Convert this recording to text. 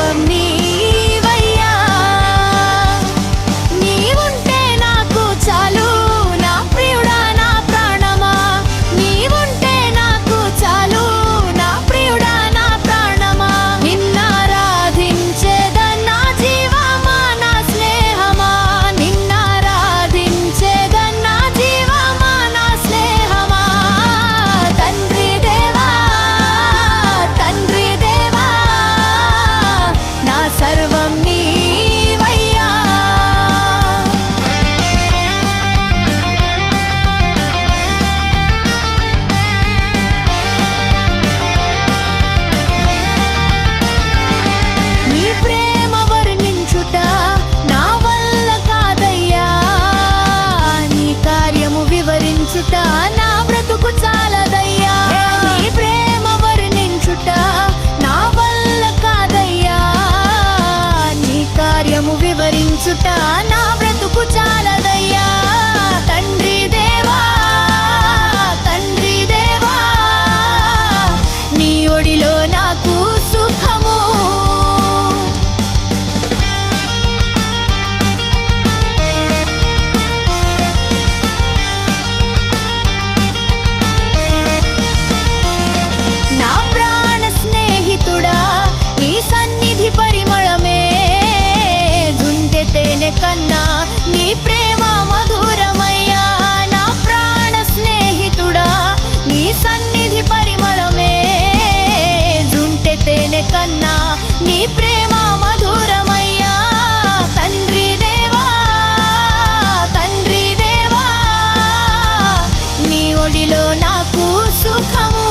for me. స్మరించుట నా బ్రతుకు చాలా నాకు సుఖము.